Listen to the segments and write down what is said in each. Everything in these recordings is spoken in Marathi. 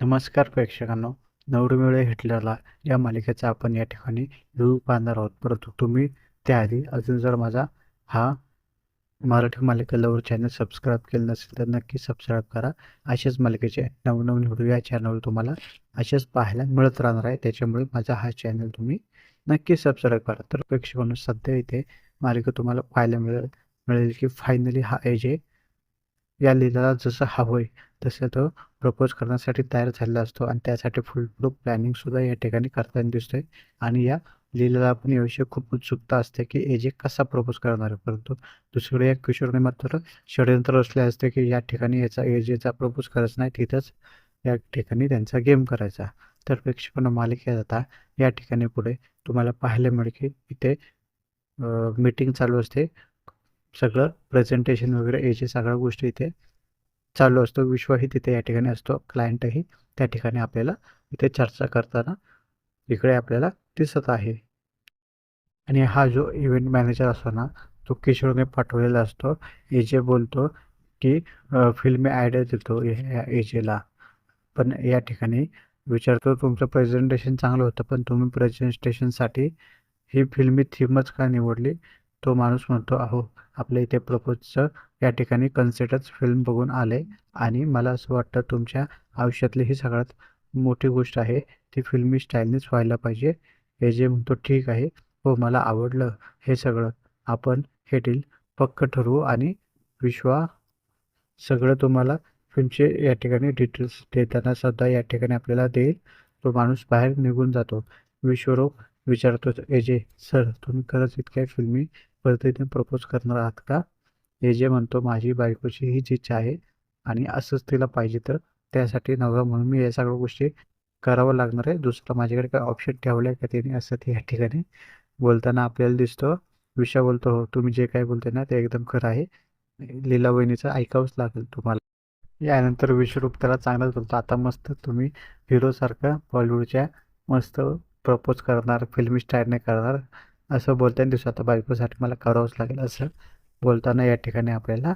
नमस्कार प्रेक्षकांनो नवरमेळे हिटलरला या मालिकेचा आपण या ठिकाणी रिव्ह्यू पाहणार आहोत. परंतु तुम्ही त्याआधी अजून जर माझा हा मराठी मालिका लवर चॅनल सबस्क्राईब केलं नसेल तर नक्की सबस्क्राईब करा. अशाच मालिकेचे नवनवीन व्हिडिओ या चॅनलवर तुम्हाला असेच पाहायला मिळत राहणार आहे. त्याच्यामुळे माझा हा चॅनल तुम्ही नक्की सबस्क्राईब करा. तर प्रेक्षकांनो सध्या इथे मालिका तुम्हाला पाहायला मिळेल मिळेल की फायनली हा एजे या लिलाला जसं हवं आहे तसं तो प्रपोज करण्यासाठी तयार झालेला असतो. आणि त्यासाठी फुल प्रूफ प्लॅनिंग सुद्धा या ठिकाणी करताना दिसतोय. आणि या लीलाला पण याविषयी खूप उत्सुकता असते की एजे कसा प्रपोज करणार आहे. परंतु दुसरीकडे या किशोरने मात्र षडयंत्र असले असते की या ठिकाणी याचा एजेचा प्रपोज करायचा नाही तिथंच या ठिकाणी त्यांचा गेम करायचा. तर प्रेक्षकांना मालिकेत आता. या ठिकाणी पुढे तुम्हाला पाहायला मिळेल की इथे मीटिंग चालू असते. सगळं प्रेझेंटेशन वगैरे याची सगळ्या गोष्टी इथे चालू असतो विश्वही तिथे या ठिकाणी असतो क्लायंटही त्या ठिकाणी आपल्याला इथे चर्चा करताना इकडे आपल्याला दिसत आहे. आणि हा जो इव्हेंट मॅनेजर असतो ना तो किशोरने पाठवलेला असतो. एजे बोलतो की फिल्मी आयडिया देतो या एजेला पण या ठिकाणी विचारतो तुमचं प्रेझेंटेशन चांगलं होतं पण तुम्ही प्रेझेंटेशनसाठी ही फिल्मी थीमच का निवडली? तो माणूस म्हणतो अहो आपल्या इथे प्रपोजचं या ठिकाणी कन्सेटच फिल्म बघून आले आणि मला असं वाटतं तुमच्या आयुष्यातली ही सगळ्यात मोठी गोष्ट आहे. ती फिल्मी स्टाईलनेच व्हायला पाहिजे. हे जे म्हणतो ठीक आहे. हो मला आवडलं हे सगळं. आपण हे डील पक्क ठरवू आणि विश्वा सगळं तुम्हाला फिल्मचे या ठिकाणी डिटेल्स देताना सुद्धा या ठिकाणी आपल्याला देईल. तो माणूस बाहेर निघून जातो. विश्वरूप विचारतो एजे सर तुम्ही खरंच इतक्या फिल्मी पद्धतीने प्रपोज करणार आहात का? हे जे म्हणतो माझी बायकोची हीच इच्छा आहे आणि असंच तिला पाहिजे तर त्यासाठी नवरा म्हणून मी या सगळ्या गोष्टी करावं लागणार आहे. दुसरं माझ्याकडे काय ऑप्शन ठेवलं आहे का त्याने असं ते या ठिकाणी बोलताना आपल्याला दिसतो. विषा बोलतो हो तुम्ही जे काही बोलते ना ते एकदम खरं आहे. लीला वहिनीचं ऐकावंच लागेल तुम्हाला. यानंतर विश्वरूप त्याला चांगलाच बोलतो. आता मस्त तुम्ही हिरोसारखं बॉलिवूडच्या मस्त प्रपोज करणार फिल्मी स्टाईलने करणार. असं बोलताना दिसतो आता बायकोसाठी मला करावंच लागेल असं बोलताना या ठिकाणी आपल्याला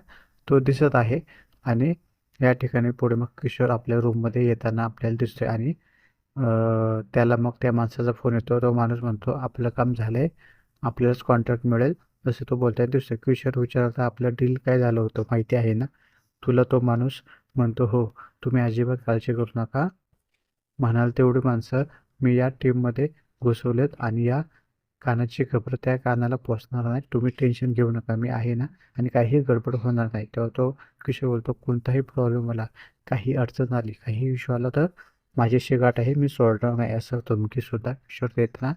तो दिसत आहे. आणि या ठिकाणी पुढे मग किशोर आपल्या रूममध्ये येताना आपल्याला दिसतोय. आणि त्याला मग त्या माणसाचा फोन येतो. तो माणूस म्हणतो आपलं काम झालं आहे आपल्यालाच कॉन्ट्रॅक्ट मिळेल. असं तो बोलताना दिसतोय. किशोर विचारता आपलं डील काय झालं होतं? माहिती आहे ना? तुला तो माणूस म्हणतो हो तुम्ही अजिबात काळजी करू नका. म्हणाल तेवढी माणसं मी या टीममध्ये घुसवलेत आणि या कानाची खबर त्या कानाला पोचणार नाही. तुम्ही टेन्शन घेऊ नका. मी आहे ना आणि काही गडबड होणार नाही. तेव्हा तो किशोर बोलतो कोणताही प्रॉब्लेम मला काही अडचण आली काही इश्यू आला तर माझ्याशी गाठ आहे. मी सोडणार नाही. असं धमकीसुद्धा किशोर देताना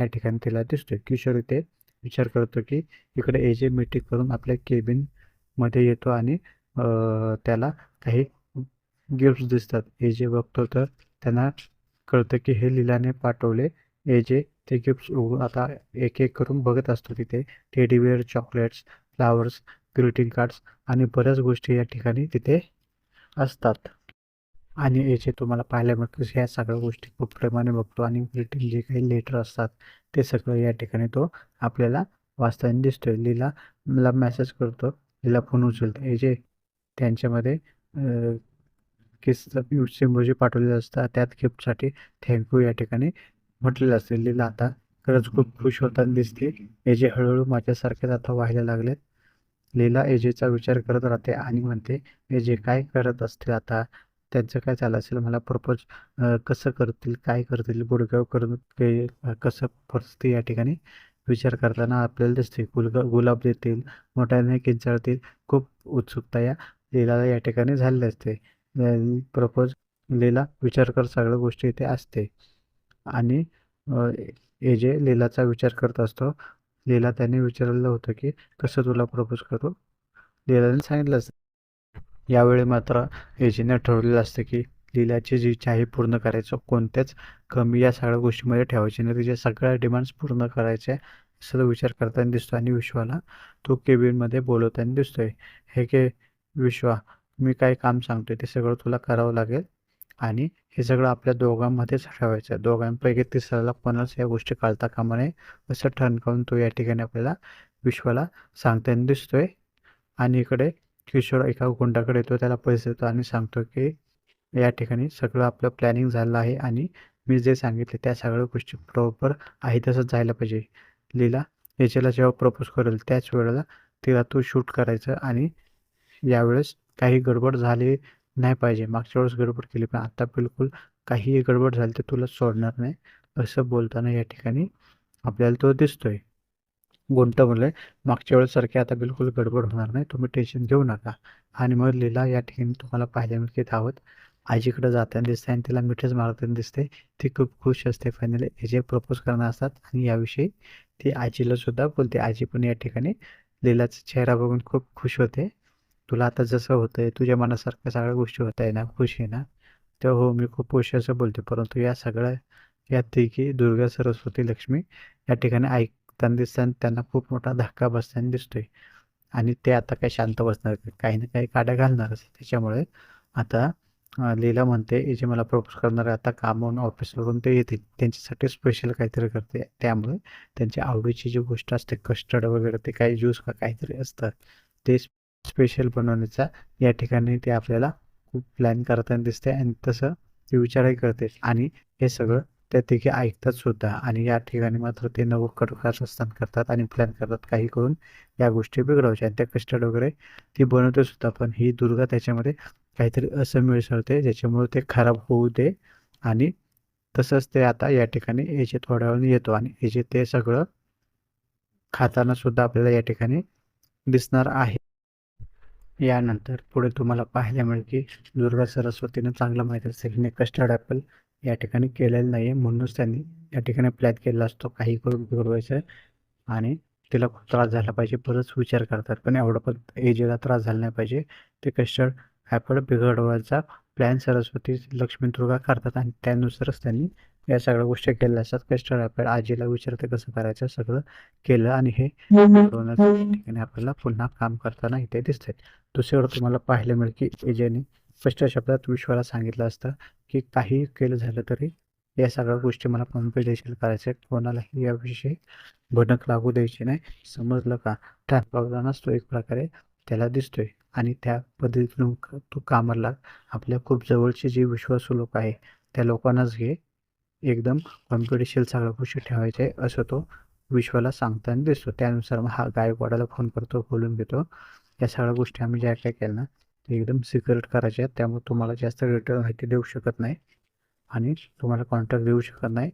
या ठिकाणी तिला दिसतोय. किशोर इथे विचार करतो की इकडे एजे मीटिंग करून आपल्या केबिनमध्ये येतो आणि त्याला काही गिफ्ट्स दिसतात. एजे बघतो तर त्यांना कळतं की हे लिलाने पाठवले एजे ते गिफ्ट्स उघडून आता एक एक करून बघत असतो तिथे. Teddy bear chocolates flowers greeting cards आणि बऱ्याच गोष्टी या ठिकाणी तिथे असतात. आणि याचे तुम्हाला पाहायला मिळतं ह्या सगळ्या गोष्टी खूप प्रेमाने बघतो आणि ग्रीटिंग जे काही लेटर असतात ते सगळं या ठिकाणी तो आपल्याला वाचताना दिसतोय. लीला मला मेसेज करतो. लीला फोन उचलतो. याचे त्यांच्यामध्ये किस सिम्बोजी पाठवलेले असतात त्यात गिफ्टसाठी थँक्यू या ठिकाणी म्हटलेलं असते लीला आता खरंच खूप खुश होताना दिसते. एजे हळूहळू माझ्यासारखेच आता व्हायला लागलेत. लीला एजेचा विचार करत राहते आणि म्हणते एजे काय करत असतील आता? त्यांचं काय चाललं असेल? मला प्रपोज कसं करतील? काय करतील? गुडगाव करून कसं परिस्थिती या ठिकाणी? विचार करताना आपल्याला दिसते गुलग गुलाब देतील मोठ्याने किंचाळतील खूप उत्सुकता या लीलाला या ठिकाणी झालेली असते. प्रपोज लीला विचार कर सगळ्या गोष्टी इथे असते. आणि एजे लीलाचा विचार करत असतो. लीला त्याने विचारलं होतं की कसं तुला प्रपोज करू? लीलाने सांगितलं असतं. यावेळी मात्र एजेने ठरवलेलं असतं की लीलाची जी इच्छा आहे पूर्ण करायचं कोणत्याच कमी या सगळ्या गोष्टीमध्ये ठेवायची नाही. तिच्या सगळ्या डिमांड्स पूर्ण करायच्या असं विचार करताना दिसतो आणि विश्वाला तो केबिनमध्ये बोलवताना दिसतोय. हे के विश्वा मी काय काम सांगतोय? ते सगळं तुला करावं लागेल. आणि हे सगळं आपल्या दोघांमध्येच ठेवायचं. दोघांपैकी तिसऱ्याला कोणाच या गोष्टी कळता कामा नये असं ठणकावून तो या ठिकाणी आपल्याला विश्वाला सांगताना दिसतोय. आणि इकडे किशोर एका गुंडाकडे येतो त्याला पैसे देतो आणि सांगतो की या ठिकाणी सगळं आपलं प्लॅनिंग झालं आहे आणि मी जे सांगितले त्या सगळ्या गोष्टी प्रॉपर आहे तसंच जायला पाहिजे. लीला याच्याला जेव्हा प्रपोज करेल त्याच वेळेला तिला तो शूट करायचं आणि यावेळेस काही गडबड झाली नाही पाहिजे. मागच्या वेळेस गडबड केली पण आता बिलकुल काहीही गडबड झाली तर तुला सोडणार नाही असं बोलताना या ठिकाणी आपल्याला तो दिसतोय. गोंट म्हणलंय मागच्या वेळेसारखी आता बिलकुल गडबड होणार नाही तुम्ही टेन्शन घेऊ नका. आणि मग लीला या ठिकाणी तुम्हाला पाहायला मिळते धावत आजीकडे जाताना दिसते आणि तिला मिठेच मारताना दिसते. ती खूप खुश असते. फायनली हे जे प्रपोज करणार असतात आणि याविषयी ती आजीला सुद्धा बोलते. आजी पण या ठिकाणी लीलाचा चेहरा बघून खूप खुश होते. तुला आता जसं होतंय तुझ्या मनासारख्या सगळ्या गोष्टी होत आहे ना खुश आहे ना? तेव्हा हो मी खूप खुश असं बोलते परंतु या सगळ्या यापैकी दुर्गा सरस्वती लक्ष्मी या ठिकाणी ऐकताना दिसताना त्यांना खूप मोठा धक्का बसताना दिसतोय. आणि ते आता काही शांत बसणार काही ना काही काड्या घालणारच त्याच्यामुळे आता लीला म्हणते जे मला प्रपोज करणार आता कामावरून ऑफिसवरून ते येतील. त्यांच्यासाठी स्पेशल काहीतरी करते. त्यामुळे त्यांच्या आवडीची जी गोष्ट असते कस्टर्ड वगैरे ते काही ज्यूस का काहीतरी असतं ते स्पेशल बनवण्याचा या ठिकाणी ते आपल्याला खूप प्लॅन करताना दिसते आणि तसं ते विचारही करते आणि हे सगळं त्या तिघे ऐकतात सुद्धा आणि या ठिकाणी मात्र ते नवं कडकारस्थान करतात आणि प्लॅन करतात काही करून या गोष्टी बिघडवायच्या आणि त्या कस्टर्ड वगैरे ती बनवते सुद्धा. पण ही दुर्गा त्याच्यामध्ये काहीतरी असं मिळसळते ज्याच्यामुळे ते खराब होऊ दे आणि तसंच ते आता या ठिकाणी याचे थोड्या वेळाने येतो आणि याचे ते सगळं खाताना सुद्धा आपल्याला या ठिकाणी दिसणार आहे. यानंतर पुढे तुम्हाला पाहायला मिळेल की दुर्गा सरस्वतीनं चांगलं माहीत असते की कस्टर्ड ॲपल या ठिकाणी केलेलं नाही आहे म्हणूनच त्यांनी या ठिकाणी प्लॅन केलेला असतो. काही करून बिघडवायचं आणि तिला खूप त्रास झाला पाहिजे. परत विचार करतात पण एवढं पण एजेला त्रास झाला नाही पाहिजे. ते कस्टर्ड ॲपल बिघडवायचा प्लॅन सरस्वती लक्ष्मी दुर्गा करतात आणि त्यानुसारच त्यांनी या सगळ्या गोष्टी केलेल्या असतात. कस्टर्ड ॲपल आजीला विचारते कसं करायचं सगळं केलं आणि हे ठिकाणी आपल्याला पुन्हा काम करताना इथे दिसते दुसरीकडे तुम्हाला पाहायला मिळेल की एजेने स्पष्ट शब्दात विश्वाला सांगितलं असतं की काही केलं झालं तरी या सगळ्या गोष्टी मला कॉन्फिडेन्शियल करायचे. कोणालाही याविषयी भनक लागू द्यायची नाही. समजलं का? ट्रॅफिकलाच तो एक प्रकारे त्याला दिसतोय आणि त्या पद्धतीतून तू कामाला. आपल्या खूप जवळचे जे विश्वासू लोक आहे त्या लोकांनाच घे. एकदम कॉम्पिटिशियल सगळ्या गोष्टी ठेवायच्या आहे असं तो विश्वाला सांगताना दिसतो. त्यानुसार मग हा गायकवाडाला फोन करतो बोलून घेतो. या सगळ्या गोष्टी आम्ही ज्या काय केल्या ना ते एकदम सिक्रेट करायच्या आहेत त्यामुळे तुम्हाला जास्त डिटेल माहिती देऊ शकत नाही आणि तुम्हाला कॉन्टॅक्ट देऊ शकत नाही.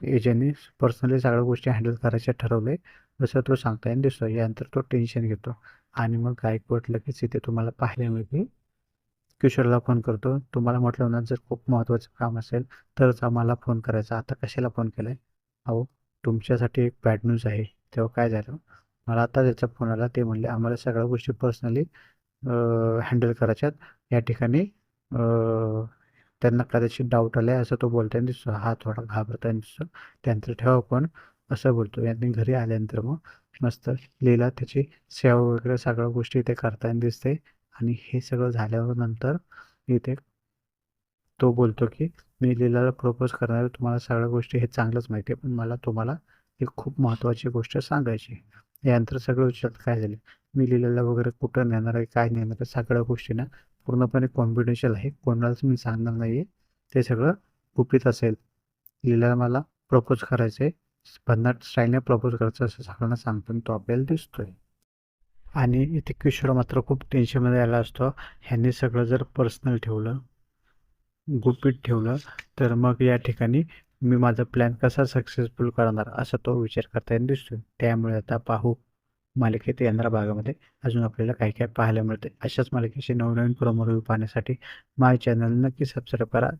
एजंटनी पर्सनली सगळ्या गोष्टी हँडल करायच्या ठरवले. असं तो सांगता दिसतो. यानंतर तो टेन्शन घेतो. आणि मग गायकवाड लगेच इथे तुम्हाला पाहायला मिळते. किशोरला फोन करतो. तुम्हाला म्हटलं ना जर खूप महत्त्वाचं काम असेल तरच आम्हाला फोन करायचा. आता कशाला फोन केला आहे अहो तुमच्यासाठी एक बॅड न्यूज आहे. तेव्हा काय झालं? मला आता त्याचा फोन आला. ते म्हणले आम्हाला सगळ्या गोष्टी पर्सनली हँडल करायच्यात. या ठिकाणी त्यांना कदाचित डाऊट आलाय असं तो बोलताना दिसतो हा थोडा घाबरताना दिसतो त्यानंतर ठेवा पण असं बोलतो यांनी घरी आल्यानंतर मग मस्त लीला त्याची सेवा वगैरे सगळ्या गोष्टी इथे करताना दिसते आणि हे सगळं झाल्यावर नंतर इथे तो बोलतो की मी लिहिलेला प्रपोज करणार तुम्हाला सगळ्या गोष्टी हे चांगलंच माहिती आहे. पण मला तुम्हाला एक खूप महत्त्वाची गोष्ट सांगायची यानंतर सगळं विचारत काय झालं? मी लीलाला वगैरे कुठं नेणार आहे काय नेणार आहे सगळ्या गोष्टींना पूर्णपणे कॉन्फिडेन्शियल आहे. कोणालाच मी सांगणार नाही आहे ते सगळं गुपित असेल. लिहिलेला मला प्रपोज करायचं आहे भन्नाट स्टाईलने प्रपोज करायचं असं सगळ्यांना सांगतो आणि तो आपल्याला दिसतोय. आणि इथे किशोर मात्र खूप टेन्शनमध्ये आला असतो. ह्यांनी सगळं जर पर्सनल ठेवलं गुपित ठेवलं तर मग या ठिकाणी मी माझा प्लॅन कसा सक्सेसफुल करणार असा तो विचार करता दिसतो त्यामुळे आता पाहू मालिकेत येणाऱ्या भागामध्ये अजून आपल्याला काय काय पाहायला मिळते अशाच मालिकेचे नवनवीन प्रोमो रिव्ह्यू पाहण्यासाठी माझ्या चॅनल नक्की सबस्क्राईब करा.